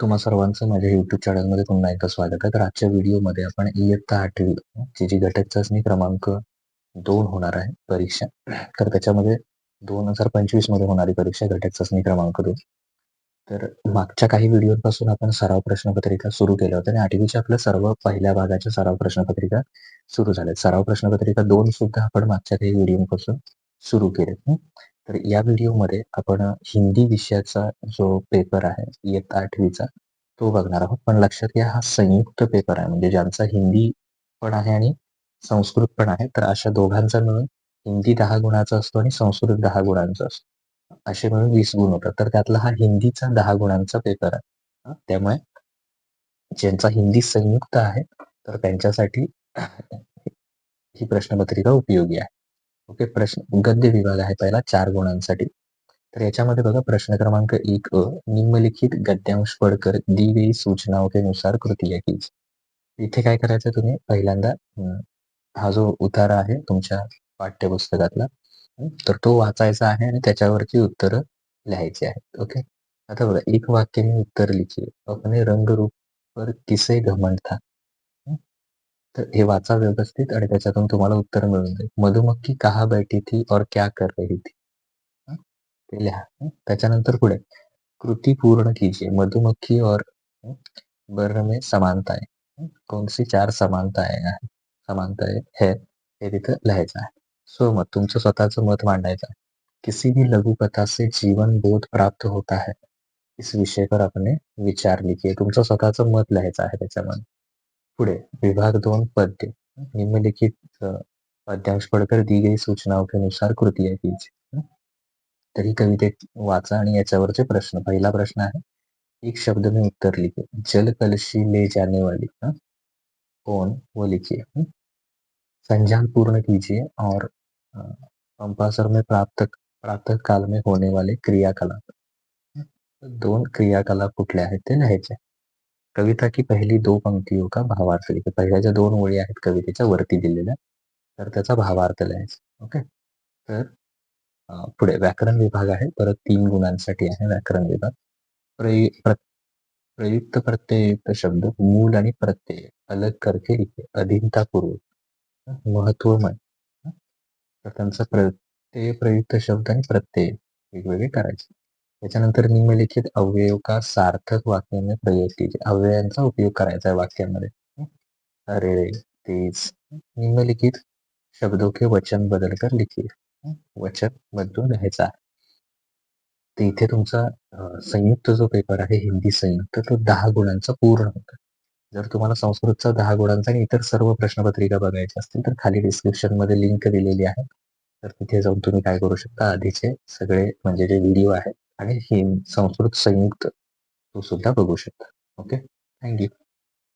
तुम्हा सर्वांचं माझ्या युट्यूब चॅनलमध्ये पुन्हा एकदा स्वागत आहे. तर आजच्या व्हिडिओमध्ये आपण इयत्ता आठवी ची जी घटक चाचणी क्रमांक दोन होणार आहे परीक्षा तर त्याच्यामध्ये दोन हजार पंचवीसमध्ये होणारी परीक्षा घटक चाचणी क्रमांक दोन. तर मागच्या काही व्हिडिओपासून आपण सराव प्रश्नपत्रिका सुरू केल्या होत्या आणि आठवीच्या आपल्या सर्व पहिल्या भागाच्या सराव प्रश्नपत्रिका सुरू झाल्या सराव प्रश्नपत्रिका दोन सुद्धा आपण मागच्या काही व्हिडिओपासून सुरू केले तर या व्हिडिओमध्ये आपण हिंदी विषयाचा जो पेपर आहे इयत्ता आठवीचा तो बघणार आहोत. पण लक्षात घ्या हा संयुक्त पेपर आहे. म्हणजे ज्यांचा हिंदी पण आहे आणि संस्कृत पण आहे तर अशा दोघांचा मिळून हिंदी दहा गुणाचा असतो आणि संस्कृत दहा गुणांचा असतो. असे मिळून वीस गुण होतात. तर त्यातला हा हिंदीचा दहा गुणांचा पेपर आहे. त्यामुळे ज्यांचा हिंदी संयुक्त आहे तर त्यांच्यासाठी ही प्रश्नपत्रिका उपयोगी आहे. ओके प्रश्न गद्य विभाग आहे पहिला चार गुणांसाठी. तर याच्यामध्ये बघा प्रश्न क्रमांक एक अ निम्नलिखित गद्यांश पडकर दिवे सूचना सूचनाओं के नुसार कृती कीज. इथे काय करायचं तुम्ही? पहिल्यांदा हा जो उतारा आहे तुमच्या पाठ्यपुस्तकातला तर तो वाचायचा आहे आणि त्याच्यावरची उत्तर लिहायची आहेत ओके? आता बघा एक वाक्य मी उत्तर लिखिए अपने रंग रूप पर किसे घमंड था तर हे वाचा व्यवस्थित आणि त्याच्यातून तुम्हाला उत्तर मिळून जाईल. मधुमक्खी कहा बैठी थी और क्या कर रही थी? ते लिहा. त्याच्यानंतर पुढे. कृती पूर्ण कीजिए. मधुमक्खी और बर में समानताएं कोणसी चार समानताएं आहे? समानताएं है हे तिथं लिहायचं आहे. सो मत तुमचं स्वतःचं मत मांडायचं आहे. किसी भी लघु कथा से जीवन बोध प्राप्त होता है. इस विषय पर आपण विचार लिखिए. तुमचं स्वतःचं मत लिहायचं आहे त्याच्यामध्ये. पुढे विभाग दोन पद्य निम्नलिखित पद्यांश पडकर दी गई सूचनाओं के अनुसार कृती कीजिए तरी कवितेत वाचा आणि याच्यावरचे प्रश्न. पहिला प्रश्न आहे एक शब्द में उत्तर लिखे जल कलशी ले जाने वाली कौन वो लिखिए संजाल पूर्ण कीजिए और पंपासर में प्राप्त प्रातः काल में होने वाले क्रियाकलाप. दोन क्रियाकलाप कुठले आहेत ते लिहायचे. कविता की पहिली दो पंक्तियों का भावार्थ लिखे पहिल्या ज्या दोन ओळी आहेत कवितेच्या वरती दिलेल्या. तर त्याचा भावार्थ लिहायचा. ओके? तर पुढे व्याकरण विभाग आहे. परत तीन गुणांसाठी आहे व्याकरण विभाग. प्रयुक्त प्रत्ययुक्त शब्द मूल आणि प्रत्यय. अलग करके लिखे. अधीनतापूर्वक. महत्वमय तर त्यांचा प्रत्यय प्रयुक्त शब्द आणि प्रत्यय वेगवेगळे करायचे. त्याच्यानंतर निम्नलिखित अवयव का सार्थक वाक्याने प्रयोग केले. अवयवांचा उपयोग करायचा आहे वाक्यामध्ये. अरे रे तेज निम्नलिखित शब्दों के वचन बदलकर लिखिए वचन बदलून लिहायचा. तर इथे तुमचा संयुक्त जो पेपर आहे हिंदी संयुक्त तो दहा गुणांचा पूर्ण होता. जर तुम्हाला संस्कृतचा दहा गुणांचा आणि इतर सर्व प्रश्नपत्रिका बघायच्या असतील तर खाली डिस्क्रिप्शनमध्ये लिंक दिलेली आहे. तर तिथे जाऊन तुम्ही काय करू शकता आधीचे सगळे म्हणजे जे व्हिडिओ आहेत आणि हे संस्कृत संयुक्त तो सुद्धा बघू शकता. Okay thank you